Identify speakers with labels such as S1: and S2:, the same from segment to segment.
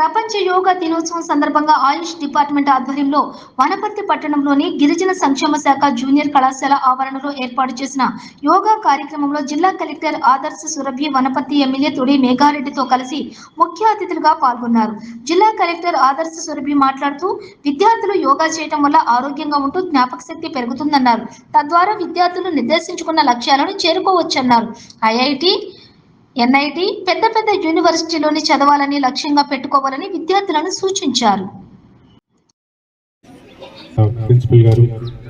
S1: ప్రపంచ యోగా దినోత్సవం సందర్భంగా ఆయుష్ డిపార్ట్మెంట్ ఆధ్వర్యంలో వనపర్తి పట్టణంలోని గిరిజన సంక్షేమ శాఖ జూనియర్ కళాశాల ఆవరణలో ఏర్పాటు చేసిన యోగా కార్యక్రమంలో జిల్లా కలెక్టర్ ఆదర్శ సురభి వనపర్తి ఎమ్మెల్యే తుడి మేఘారెడ్డితో కలిసి ముఖ్య అతిథులుగా పాల్గొన్నారు. జిల్లా కలెక్టర్ ఆదర్శ సురభి మాట్లాడుతూ విద్యార్థులు యోగా చేయడం వల్ల ఆరోగ్యంగా ఉంటూ జ్ఞాపక శక్తి పెరుగుతుందన్నారు. తద్వారా విద్యార్థులు నిర్దేశించుకున్న లక్ష్యాలను చేరుకోవచ్చన్నారు. ఐఐటి ఎన్ఐటి పెద్ద పెద్ద యూనివర్సిటీలోని చదవాలని లక్ష్యంగా పెట్టుకోవాలని విద్యార్థులను సూచించారు.
S2: Uh, ప్రిన్సిపల్ గారు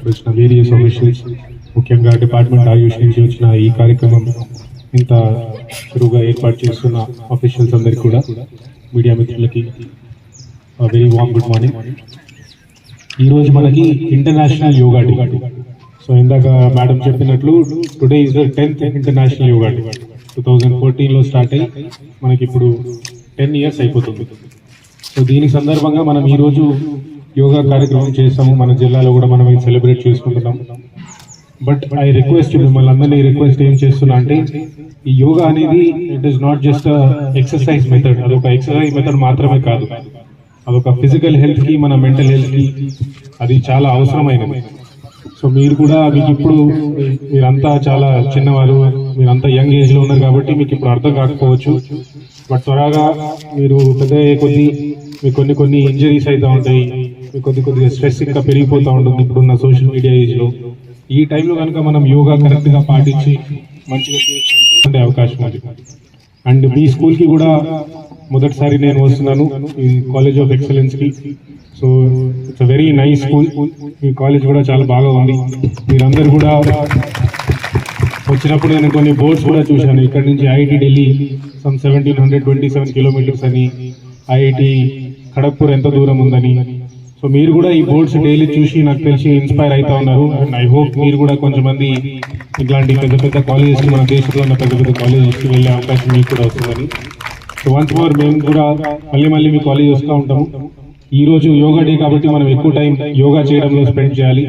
S2: వచ్చిన వేరియస్ ఆఫీషియల్స్ ముఖ్యంగా డిపార్ట్మెంట్ ఆయుష్ నుంచి వచ్చిన ఈ కార్యక్రమం ఇంత చురువుగా ఏర్పాటు చేస్తున్న ఆఫీషియల్స్ అందరికీ కూడా మీడియా మిత్రులకి వెరీ వామ్ గుడ్ మార్నింగ్ ఈరోజు మనకి ఇంటర్నేషనల్ యోగా డే. సో ఇందాక మేడం చెప్పినట్లు today is the tenth international yoga day. Two thousand ఫోర్టీన్లో స్టార్ట్ అయ్యి మనకి ఇప్పుడు టెన్ ఇయర్స్ అయిపోతుంది. సో దీని సందర్భంగా మనం ఈరోజు యోగా కార్యక్రమం చేస్తాము. మన జిల్లాలో కూడా మనం సెలబ్రేట్ చేసుకుంటున్నాం. బట్ ఐ రిక్వెస్ట్ మిమ్మల్ని అందరినీ రిక్వెస్ట్ ఏం చేస్తున్నా అంటే ఈ యోగా అనేది it is not just exercise method అదొక ఎక్సర్సైజ్ మెథడ్ మాత్రమే కాదు. అదొక ఫిజికల్ హెల్త్కి మన మెంటల్ హెల్త్కి అది చాలా అవసరమైనది. సో మీరు కూడా మీకు ఇప్పుడు మీరంతా చాలా చిన్నవారు మీరంతా యంగ్ ఏజ్లో ఉన్నారు కాబట్టి మీకు ఇప్పుడు అర్థం కాకపోవచ్చు. బట్ త్వరగా మీరు పెద్ద కొన్ని మీకు కొన్ని కొన్ని ఇంజరీస్ అవుతూ ఉంటాయి. మీకు కొద్ది కొద్దిగా స్ట్రెస్ ఇంకా పెరిగిపోతూ ఉంటుంది ఇప్పుడున్న సోషల్ మీడియా ఏజ్లో ఈ టైంలో కనుక మనం యోగా కరెక్ట్గా పాటించి మంచిగా ఉండే అవకాశం అది. అండ్ మీ స్కూల్కి కూడా మొదటిసారి నేను వస్తున్నాను. ఈ college of ఎక్సలెన్స్కి so it's very nice school ఈ కాలేజ్ కూడా చాలా బాగా ఉంది. మీరందరూ కూడా వచ్చినప్పుడు నేను కొన్ని బోర్డ్స్ కూడా చూశాను. ఇక్కడ నుంచి IIT Delhi some seventeen hundred twenty seven kilometres అని ఐఐటి ఖడగ్పూర్ ఎంత దూరం ఉందని. సో మీరు కూడా ఈ బోర్డ్స్ డైలీ చూసి నాకు తెలిసి ఇన్స్పైర్ అవుతా ఉన్నారు. అండ్ ఐ హోప్ మీరు కూడా కొంతమంది ఇట్లాంటి పెద్ద పెద్ద కాలేజెస్కి మన దేశంలో ఉన్న పెద్ద పెద్ద కాలేజెస్కి వెళ్ళే అవకాశం మీకు కూడా వస్తుందని. సో వన్స్ మోర్ మేము కూడా మళ్ళీ మళ్ళీ మీ కాలేజ్ వస్తూ ఉంటాము. ఈ రోజు యోగా డే కాబట్టి మనం ఎక్కువ టైం యోగా చేయడంలో స్పెండ్ చేయాలి.